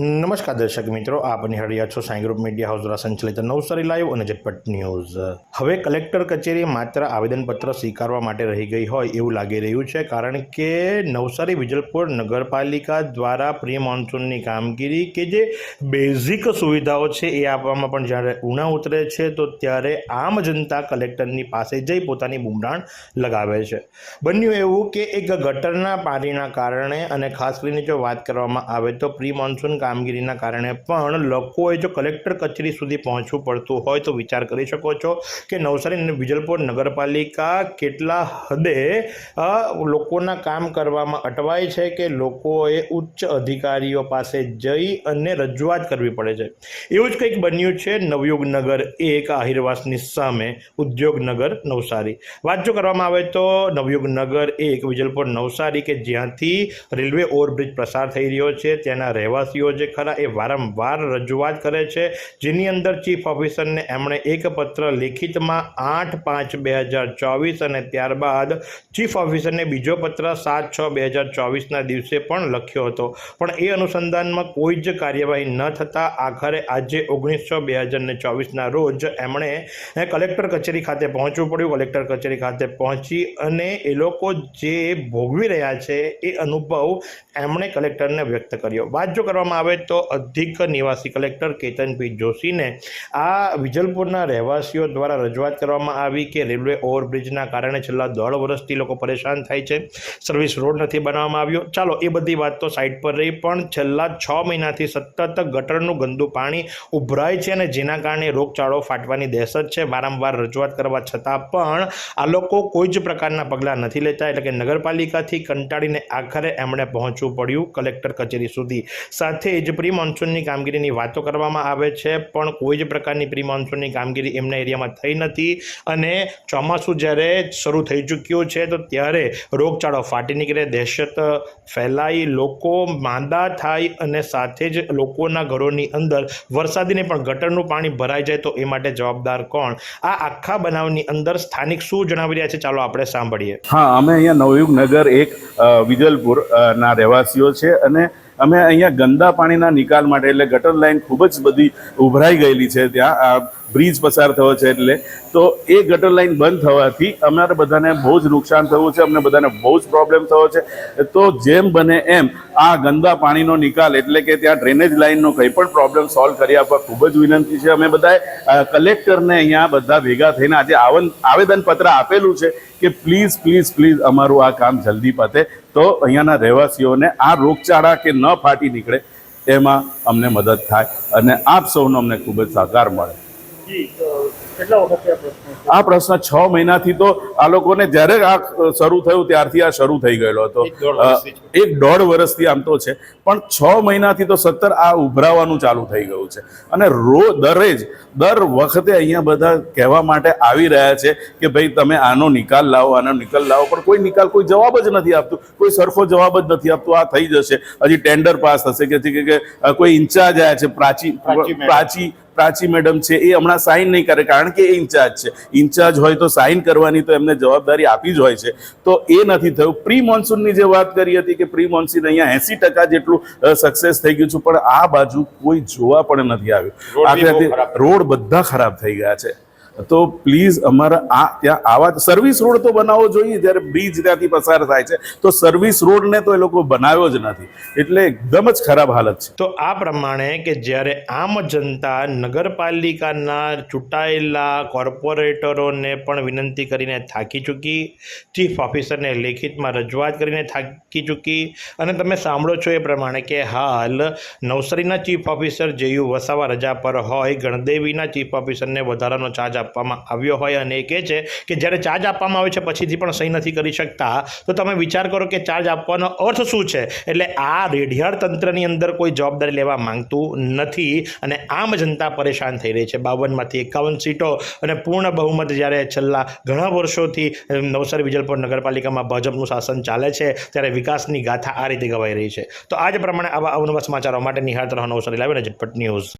નમસ્કાર દર્શક મિત્રો, આપ નિહાળી છો સાંઈ ગ્રુપ મીડિયા હાઉસ દ્વારા સંચાલિત નવસારી લાઈવ અને ઝટપટ ન્યૂઝ. હવે કલેક્ટર કચેરી માત્ર આવેદનપત્ર સ્વીકારવા માટે રહી ગઈ હોય એવું લાગી રહ્યું છે, કારણ કે નવસારી વિજલપુર નગરપાલિકા દ્વારા પ્રી મોન્સૂનની કામગીરી કે જે બેઝિક સુવિધાઓ છે એ આપવામાં પણ જ્યારે ઉણા ઉતરે છે, તો ત્યારે આમ જનતા કલેક્ટરની પાસે જઈ પોતાની બુમરાણ લગાવે છે. બન્યું એવું કે એક ગટરના પાણીના કારણે અને ખાસ કરીને જો વાત કરવામાં આવે તો પ્રી મોન્સૂન કામગીરીના કારણે પણ લોકોએ જો કલેક્ટર કચેરી સુધી પહોંચવું પડતું હોય તો વિચાર કરી શકો છો કે નવસારી અને વિજલપુર નગરપાલિકા કેટલા હદે લોકોના કામ કરવામાં અટવાય છે કે લોકોએ ઉચ્ચ અધિકારીઓ પાસે જઈ અને રજૂઆત કરવી પડે છે. એવું જ કંઈક બન્યું છે નવયુગનગર એક આહિરવાસની સામે ઉદ્યોગનગર નવસારી. વાત જો કરવામાં આવે તો નવયુગનગર એક, વિજલપુર નવસારી કે જ્યાંથી રેલવે ઓવરબ્રિજ પસાર થઈ રહ્યો છે, ત્યાંના રહેવાસીઓ જે ખરા એ વારંવાર રજૂઆત કરે છે. જેની અંદર ચીફ ઓફિસરને એમણે એક પત્ર લેખિતમાં આઠ પાંચ બે હજાર ચોવીસ અને ત્યારબાદ ચીફ ઓફિસરને બીજો પત્ર સાત છ બે હજાર ચોવીસના દિવસે પણ લખ્યો હતો. પણ એ અનુસંધાનમાં કોઈ જ કાર્યવાહી ન થતાં આખરે આજે ઓગણીસ છ બે હજાર ને ચોવીસના રોજ એમણે કલેક્ટર કચેરી ખાતે પહોંચવું પડ્યું. કલેક્ટર કચેરી ખાતે પહોંચી અને એ લોકો જે ભોગવી રહ્યા છે એ અનુભવ એમણે કલેક્ટરને વ્યક્ત કર્યો. વાત જો કરવામાં આવે તો અધિક નિવાસી કલેક્ટર કેતનભાઈ જોશીને આ વિજલપુરના રહેવાસીઓ દ્વારા રજૂઆત કરવામાં આવી કે રેલવે ઓવરબ્રિજના કારણે છેલ્લા દોઢ વર્ષથી લોકો પરેશાન થાય છે. સર્વિસ રોડ નથી બનાવવામાં આવ્યો. ચાલો, એ બધી વાત તો સાઈડ પર રહી, પણ છેલ્લા છ મહિનાથી સતત ગટરનું ગંદુ પાણી ઉભરાય છે અને જેના કારણે રોગચાળો ફાટવાની દહેશત છે. વારંવાર રજૂઆત કરવા છતાં પણ આ લોકો કોઈ જ પ્રકારના પગલાં નથી લેતા. એટલે કે નગરપાલિકાથી કંટાળીને આખરે એમણે પહોંચવું પડ્યું કલેક્ટર કચેરી સુધી. સાથે જ પ્રી મોન્સૂનની કામગીરીની વાતો કરવામાં આવે છે, પણ કોઈ જ પ્રકારની પ્રી મોન્સૂનની કામગીરી એમના એરિયામાં થઈ નથી અને ચોમાસું જ્યારે શરૂ થઈ ચૂક્યું છે, તો ત્યારે રોગચાળો ફાટી નીકળે, દહેશત ફેલાઈ લોકો માંદા થાય અને સાથે જ લોકોના ઘરોની અંદર વરસાદીને પણ ગટરનું પાણી ભરાઈ જાય, તો એ માટે જવાબદાર કોણ? આ આખા બનાવની અંદર સ્થાનિક શું જણાવી રહ્યા છે? ચાલો આપણે સાંભળીએ. હા, અમે અહીંયા નવયુગ નગર એક વિજલપુર ના રહેવાસીઓ છે અને અમે અહીંયા ગંદા પાણીના નિકાલ માટે, એટલે ગટર લાઈન ખૂબ જ બધી ઉભરાઈ ગયેલી છે ત્યાં. બ્રિજ પસાર થયો છે એટલે તો એ ગટર લાઈન બંધ થવાથી અમારે બધાને બહુ જ નુકસાન થયું છે, અમને બધાને બહુ જ પ્રોબ્લેમ થયો છે. તો જેમ બને એમ આ ગંદા પાણીનો નિકાલ એટલે કે ત્યાં ડ્રેનેજ લાઈનનો કંઈ પણ પ્રોબ્લેમ સોલ્વ કરી આપવા ખૂબ જ વિનંતી છે. અમે બધાએ કલેક્ટરને અહીંયા બધા ભેગા થઈને આજે આવન, આવેદનપત્ર આપેલું છે કે પ્લીઝ પ્લીઝ પ્લીઝ અમારું આ કામ જલ્દી પતે. તો અહીંયાના રહેવાસીઓને આ રોગચાળા કે ન ફાટી નીકળે એમાં અમને મદદ થાય અને આપ સૌનો અમને ખૂબ જ સહકાર મળે. આ પ્રશ્ન છ મહિનાથી તો આ લોકોને જ્યારે આ શરૂ થયું ત્યારથી આ શરૂ થઈ ગયેલો હતો. એક દોઢ વર્ષથી આમ તો છે. પણ છ મહિનાથી તો સત્તર આ ઉભરાવાનું ચાલુ થઈ ગયું છે. અને રો દરેજ દર વખતે અહીંયા બધા કહેવા માટે આવી રહ્યા છે કે ભાઈ તમે આનો નિકાલ લાવો આનો નિકાલ લાવો પણ કોઈ નિકાલ કોઈ જવાબ જ નથી આપતું. કોઈ સરખો જવાબ જ નથી આપતું. આ થઈ જશે. હજી ટેન્ડર પાસ થશે. કે કોઈ ઇન્ચાર્જ આવ્યા છે. પ્રાચી પ્રાચી. પ્રાચી મેડમ છે એ હમણાં સાઇન નહીં કરે કારણ કે એ ઇન્ચાર્જ છે. ઇન્ચાર્જ હોય તો સાઇન કરવાની તો એમને જવાબદારી આપી જ હોય છે. તો એ નથી થયું. પ્રી મોન્સૂનની જે વાત કરી હતી કે પ્રી મોન્સૂન અહીંયા એસી ટકા જેટલું સક્સેસ થઈ ગયું છે પણ આ બાજુ કોઈ જોવા પણ નથી આવ્યું. રોડ બધા ખરાબ થઈ ગયા છે. તો પ્લીઝ અમારા આ ત્યાં આવા સર્વિસ રોડ તો બનાવવો જોઈએ, જ્યારે બ્રિજ ત્યાંથી પસાર થાય છે, તો સર્વિસ રોડને તો એ લોકો બનાવ્યો જ નથી. એટલે એકદમ જ ખરાબ હાલત છે. તો આ પ્રમાણે કે જ્યારે આમ જનતા નગરપાલિકાના ચૂંટાયેલા કોર્પોરેટરોને પણ વિનંતી કરીને થાકી ચૂકી ચીફ ઓફિસરને લેખિતમાં રજૂઆત કરીને થાકી ચૂકી, અને તમે સાંભળો છો એ પ્રમાણે કે હાલ નવસારીના ચીફ ઓફિસર જેયુ વસાવા રજા પર હોય, ગણદેવીના ચીફ ઓફિસરને વધારાનો ચાર્જ આપવામાં આવ્યો હોય અને એ કહે છે કે જ્યારે ચાર્જ આપવામાં આવે છે, પછીથી પણ સહી નથી કરી શકતા, તો તમે વિચાર કરો કે ચાર્જ આપવાનો અર્થ શું છે? એટલે આ રેઢિયાળ તંત્રની અંદર કોઈ જવાબદારી લેવા માંગતું નથી અને આમ જનતા પરેશાન થઈ રહી છે. બાવનમાંથી એકાવન સીટો અને પૂર્ણ બહુમત જ્યારે છેલ્લા ઘણા વર્ષોથી નવસારી વિજલપુર નગરપાલિકામાં ભાજપનું શાસન ચાલે છે, ત્યારે વિકાસની ગાથા આ રીતે ગવાઈ રહી છે. તો આજ પ્રમાણે આવા અવનવા સમાચારો માટે નિહાળતા રહો નવસારી લાવીને ઝટપટ news.